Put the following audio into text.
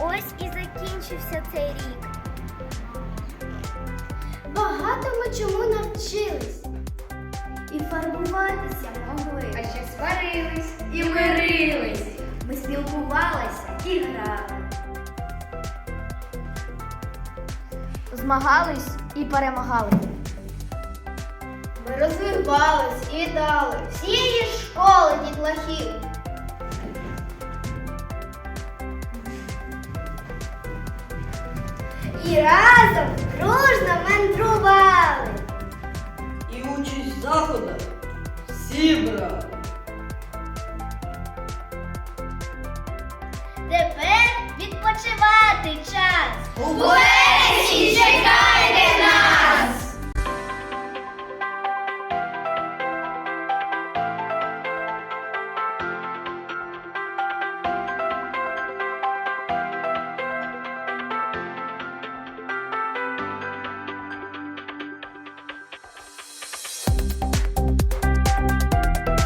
закінчився цей рік. Багато ми чому навчились. І фарбуватися могли. А ще сварились і мирились. Ми спілкувалися і грали. Змагались і перемагали. Ми розвивались і дали всієї школи дітлахів. І разом дружно мандрували. І участь в заходах всі брали. Тепер відпочивати час. Уе!